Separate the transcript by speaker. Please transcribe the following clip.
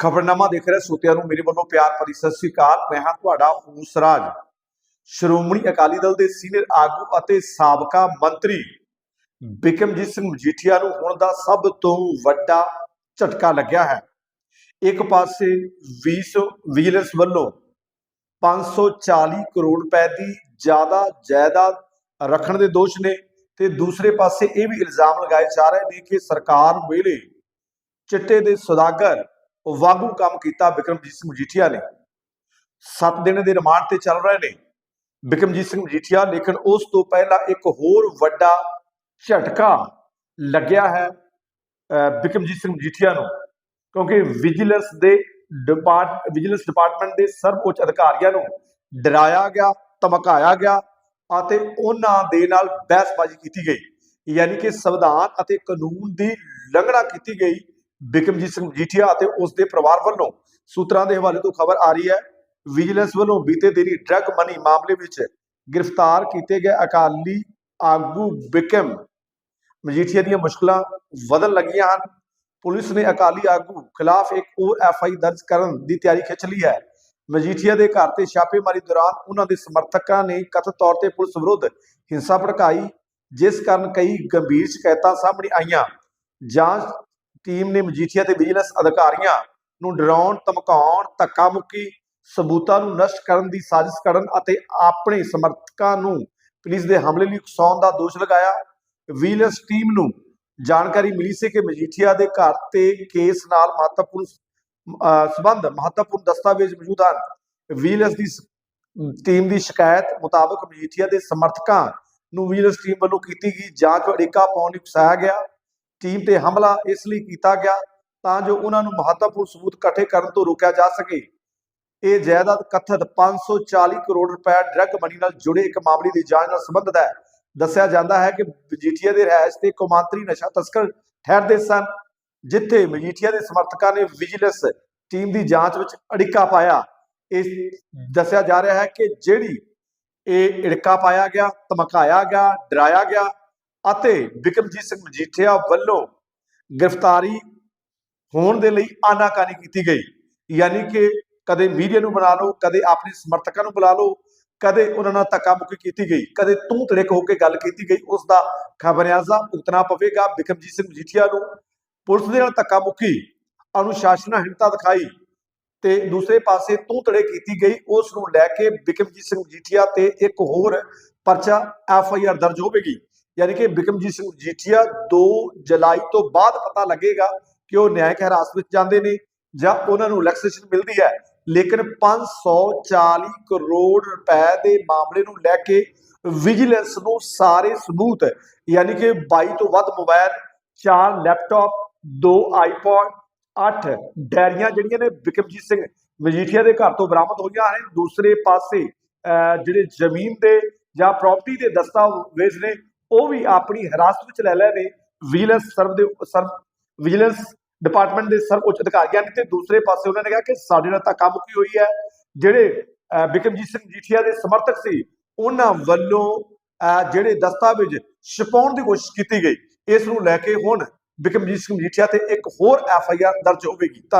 Speaker 1: ਖਬਰਨਾਮਾ ਦੇਖ ਰਹੇ ਸੋਤਿਆਂ ਨੂੰ ਮੇਰੇ ਵੱਲੋਂ ਪਿਆਰ ਭਰੀ ਸਤਿ ਸ੍ਰੀ ਅਕਾਲ। ਮੈਂ ਹਾਂ ਤੁਹਾਡਾ ਹੂਸਰਾਜ ਸ਼੍ਰੋਮਣੀ ਅਕਾਲੀ ਦਲ ਦੇ ਸੀਨੀਅਰ ਆਗੂ ਅਤੇ ਸਾਬਕਾ ਮੰਤਰੀ ਬਿਕਮਜੀਤ ਸਿੰਘ ਮਜੀਠੀਆ ਨੂੰ ਹੁਣ ਦਾ ਸਭ ਤੋਂ ਵੱਡਾ ਝਟਕਾ ਲੱਗਿਆ ਹੈ। ਇੱਕ ਪਾਸੇ 20 ਵਿਜੀਲੈਂਸ ਵੱਲੋਂ 540 ਕਰੋੜ ਰੁਪਏ ਦੀ ਜ਼ਿਆਦਾ ਜਾਇਦਾਦ ਰੱਖਣ ਦੇ ਦੋਸ਼ ਨੇ ਤੇ ਦੂਸਰੇ ਪਾਸੇ ਇਹ ਵੀ ਇਲਜ਼ਾਮ ਲਗਾਏ ਜਾ ਰਹੇ ਨੇ ਕਿ ਸਰਕਾਰ ਵੇਲੇ ਚਿੱਟੇ ਦੇ ਸੁਦਾਗਰ ਵਾਂਗੂ ਕੰਮ ਕੀਤਾ ਬਿਕਰਮਜੀਤ ਸਿੰਘ ਮਜੀਠੀਆ ਨੇ। 7 ਦਿਨ ਦੇ ਰਿਮਾਂਡ ਤੇ ਚੱਲ ਰਹੇ ਨੇ ਬਿਕਰਮਜੀਤ ਸਿੰਘ ਮਜੀਠੀਆ ਲੇਕਿਨ ਉਸ ਤੋਂ ਪਹਿਲਾਂ ਇੱਕ ਹੋਰ ਵੱਡਾ ਝਟਕਾ ਲੱਗਿਆ ਹੈ ਅਹ, ਬਿਕਰਮਜੀਤ ਸਿੰਘ ਮਜੀਠੀਆ ਨੂੰ। ਕਿਉਂਕਿ ਵਿਜੀਲੈਂਸ ਦੇ ਡਿਪਾਰਟ ਵਿਜੀਲੈਂਸ ਡਿਪਾਰਟਮੈਂਟ ਦੇ ਸਰਵਉੱਚ ਅਧਿਕਾਰੀਆਂ ਨੂੰ ਡਰਾਇਆ ਗਿਆ ਧਮਕਾਇਆ ਗਿਆ ਅਤੇ ਉਹਨਾਂ ਦੇ ਨਾਲ ਬਹਿਸਬਾਜ਼ੀ ਕੀਤੀ ਗਈ। ਯਾਨੀ ਕਿ ਸੰਵਿਧਾਨ ਅਤੇ ਕਾਨੂੰਨ ਦੀ ਉਲੰਘਣਾ ਕੀਤੀ ਗਈ ਬਿਕਮਜੀਤ ਸਿੰਘ ਮਜੀਠੀਆ ਅਤੇ ਉਸ ਦੇ ਪਰਿਵਾਰ ਵੱਲੋਂ ਸੂਤਰਾਂ ਦੇ ਹਵਾਲੇ ਤੋਂ ਖਬਰ ਆ ਰਹੀ ਹੈ। ਵਿਜੀਲੈਂਸ ਵੱਲੋਂ ਬੀਤੇ ਦਿਨੀ ਡਰੱਗ ਮਨੀ ਮਾਮਲੇ ਵਿੱਚ ਗ੍ਰਿਫਤਾਰ ਕੀਤੇ ਗਏ ਅਕਾਲੀ ਆਗੂ ਬਿਕਮ ਮਜੀਠੀਆ ਦੀਆਂ ਮੁਸ਼ਕਲਾਂ ਵਧਣ ਲੱਗੀਆਂ ਹਨ। ਪੁਲਿਸ ਨੇ ਅਕਾਲੀ ਆਗੂ ਖਿਲਾਫ ਇੱਕ ਹੋਰ ਐਫ ਦਰਜ ਕਰਨ ਦੀ ਤਿਆਰੀ ਖਿੱਚ ਲਈ ਹੈ। ਮਜੀਠੀਆ ਦੇ ਘਰ ਤੇ ਛਾਪੇਮਾਰੀ ਦੌਰਾਨ ਉਹਨਾਂ ਦੇ ਸਮਰਥਕਾਂ ਨੇ ਕਥਿਤ ਤੌਰ ਤੇ ਪੁਲਿਸ ਵਿਰੁੱਧ ਹਿੰਸਾ ਭੜਕਾਈ, ਜਿਸ ਕਾਰਨ ਕਈ ਗੰਭੀਰ ਸ਼ਿਕਾਇਤਾਂ ਸਾਹਮਣੇ ਆਈਆਂ। ਜਾਂਚ ਟੀਮ ਨੇ ਮਜੀਠੀਆ ਤੇ ਵਿਜੀਲੈਂਸ ਅਧਿਕਾਰੀਆਂ ਨੂੰ ਡਰਾਉਣ ਧਮਕਾਉਣ ਧੱਕਾ ਮੁੱਕੀ ਸਬੂਤਾਂ ਨੂੰ ਨਸ਼ਟ ਕਰਨ ਦੀ ਸਾਜ਼ਿਸ਼ ਕਰਨ ਅਤੇ ਆਪਣੇ ਸਮਰਥਕਾਂ ਨੂੰ ਪੁਲਿਸ ਦੇ ਹਮਲੇ ਲਈ ਉਕਸਾਉਣ ਦਾ ਦੋਸ਼ ਲਗਾਇਆ। ਵਿਜੀਲੈਂਸ ਟੀਮ ਨੂੰ ਜਾਣਕਾਰੀ ਮਿਲੀ ਸੀ ਕਿ ਮਜੀਠੀਆ ਦੇ ਘਰ ਤੇ ਕੇਸ ਨਾਲ ਮਹੱਤਵਪੂਰਨ ਅਹ, ਸੰਬੰਧ ਮਹੱਤਵਪੂਰਨ ਦਸਤਾਵੇਜ਼ ਮੌਜੂਦ ਹਨ। ਵਿਜੀਲੈਂਸ ਦੀ ਟੀਮ ਦੀ ਸ਼ਿਕਾਇਤ ਮੁਤਾਬਕ ਮਜੀਠੀਆ ਦੇ ਸਮਰਥਕਾਂ ਨੂੰ ਵਿਜੀਲੈਂਸ ਟੀਮ ਵੱਲੋਂ ਕੀਤੀ ਗਈ ਜਾਂਚ ਅੜਿੱਕਾ ਪਾਉਣ ਲਈ ਉਕਸਾਇਆ ਗਿਆ। ਟੀਮ ਤੇ ਹਮਲਾ ਇਸ ਲਈ ਕੀਤਾ ਗਿਆ ਤਾਂ ਜੋ ਉਹਨਾਂ ਨੂੰ ਮਹੱਤਵਪੂਰਨ ਸਬੂਤ ਇਕੱਠੇ ਕਰਨ ਤੋਂ ਰੋਕਿਆ ਜਾ ਸਕੇ। ਇਹ ਜਾਇਦਾਦ ਕਥਤ 540 ਕਰੋੜ ਰੁਪਏ ਡਰੱਗ ਮਨੀ ਨਾਲ ਜੁੜੇ ਇੱਕ ਮਾਮਲੇ ਦੀ ਜਾਂਚ ਨਾਲ ਸੰਬੰਧਿਤ ਹੈ। ਦੱਸਿਆ ਜਾਂਦਾ ਹੈ ਕਿ ਮਜੀਠੀਆ ਦੇ ਰਹਿائش ਤੇ ਕੌਮਾਂਤਰੀ ਨਸ਼ਾ ਤਸਕਰ ਠਹਿਰਦੇ ਸਨ, ਜਿੱਥੇ ਮਜੀਠੀਆ ਦੇ ਸਮਰਥਕਾਂ ਨੇ ਵਿਜੀਲੈਂਸ ਟੀਮ ਦੀ ਜਾਂਚ ਵਿੱਚ ਅੜਿੱਕਾ ਪਾਇਆ। ਇਸ ਦੱਸਿਆ ਜਾ ਰਿਹਾ ਹੈ ਕਿ ਜਿਹੜੀ ਇਹ ਅੜਿੱਕਾ ਪਾਇਆ ਗਿਆ, ਧਮਕਾਇਆ ਗਿਆ, ਡਰਾਇਆ ਗਿਆ ਅਤੇ ਬਿਕਰਮਜੀਤ ਸਿੰਘ ਮਜੀਠੀਆ ਵੱਲੋਂ ਗ੍ਰਿਫਤਾਰੀ ਹੋਣ ਦੇ ਲਈ ਆਨਾਕਾਨੀ ਕੀਤੀ ਗਈ। ਯਾਨੀ ਕਿ ਕਦੇ ਮੀਡੀਆ ਨੂੰ ਬੁਲਾ ਲਓ, ਕਦੇ ਆਪਣੇ ਸਮਰਥਕਾਂ ਨੂੰ ਬੁਲਾ ਲਓ, ਕਦੇ ਉਹਨਾਂ ਨਾਲ ਧੱਕਾ ਮੁੱਕੀ ਕੀਤੀ ਗਈ, ਕਦੇ ਤੂੰ ਤੜਕ ਹੋ ਕੇ ਗੱਲ ਕੀਤੀ ਗਈ, ਉਸ ਦਾ ਖਬਰਿਆਜ਼ਾ ਭੁਗਤਣਾ ਪਵੇਗਾ। ਬਿਕਰਮਜੀਤ ਸਿੰਘ ਮਜੀਠੀਆ ਨੂੰ ਪੁਲਿਸ ਦੇ ਨਾਲ ਧੱਕਾ ਮੁੱਕੀ, ਅਨੁਸ਼ਾਸਨਹੀਣਤਾ ਦਿਖਾਈ ਤੇ ਦੂਸਰੇ ਪਾਸੇ ਤੂੰ ਤੜੇ ਕੀਤੀ ਗਈ, ਉਸ ਨੂੰ ਲੈ ਕੇ ਬਿਕਰਮਜੀਤ ਸਿੰਘ ਮਜੀਠੀਆ ਤੇ ਇੱਕ ਹੋਰ ਪਰਚਾ ਐਫ ਆਈ ਆਰ ਦਰਜ ਹੋਵੇਗੀ। ਯਾਨੀ ਕਿ ਬਿਕਰਮਜੀਤ ਸਿੰਘ ਮਜੀਠੀਆ 2 ਜੁਲਾਈ ਤੋਂ ਬਾਅਦ ਪਤਾ ਲੱਗੇਗਾ ਕਿ ਉਹ ਨਿਆਇਕ ਹਿਰਾਸਤ ਵਿੱਚ ਜਾਂਦੇ ਨੇ ਜਾਂ ਉਹਨਾਂ ਨੂੰ ਰਿਲੈਕਸੇਸ਼ਨ ਮਿਲਦੀ ਹੈ। ਲੇਕਿਨ 540 ਕਰੋੜ ਰੁਪਏ ਦੇ ਮਾਮਲੇ ਨੂੰ ਲੈ ਕੇ ਵਿਜੀਲੈਂਸ ਨੂੰ ਸਾਰੇ ਸਬੂਤ ਯਾਨੀ ਕਿ 22 ਤੋਂ ਵੱਧ ਮੋਬਾਈਲ 4 ਲੈਪਟਾਪ 2 ਆਈਪੋਡ 8 ਡੈਰੀਆਂ ਜਿਹੜੀਆਂ ਨੇ ਬਿਕਰਮਜੀਤ ਸਿੰਘ ਮਜੀਠੀਆ ਦੇ ਘਰ ਤੋਂ ਬਰਾਮਦ ਹੋਈਆਂ ਹਨ। ਦੂਸਰੇ ਪਾਸੇ ਅਹ, ਜਿਹੜੇ ਜ਼ਮੀਨ ਦੇ ਜਾਂ ਪ੍ਰਾਪਰਟੀ ਦੇ ਦਸਤਾਵੇਜ਼ ਨੇ ਉਹ ਵੀ ਆਪਣੀ ਹਿਰਾਸਤ ਵਿੱਚ ਲੈ ਲਏ ਨੇ ਵਿਜੀਲੈਂਸ ਸਰਵ ਦੇ ਸਰਵ ਵਿਜੀਲੈਂਸ ਡਿਪਾਰਟਮੈਂਟ ਦੇ ਸਰਵ ਉੱਚ ਅਧਿਕਾਰੀਆਂ ਨੇ ਤੇ ਦੂਸਰੇ ਪਾਸੇ ਉਹਨਾਂ ਨੇ ਕਿਹਾ ਕਿ ਸਾਡੇ ਨਾਲ ਧੱਕਾ ਮੁੱਕੀ ਹੋਈ ਹੈ ਜਿਹੜੇ ਅਹ, ਬਿਕਰਮਜੀਤ ਸਿੰਘ ਮਜੀਠੀਆ ਦੇ ਸਮਰਥਕ ਸੀ ਉਹਨਾਂ ਵੱਲੋਂ ਅਹ, ਜਿਹੜੇ ਦਸਤਾਵੇਜ਼ ਛਪਾਉਣ ਦੀ ਕੋਸ਼ਿਸ਼ ਕੀਤੀ ਗਈ ਇਸ ਨੂੰ ਲੈ ਕੇ ਹੁਣ ਬਿਕਰਮਜੀਤ ਸਿੰਘ ਮਜੀਠੀਆ ਤੇ ਇੱਕ ਹੋਰ ਐਫ ਆਈ ਆਰ ਦਰਜ ਹੋਵੇਗੀ। ਧੰਨ-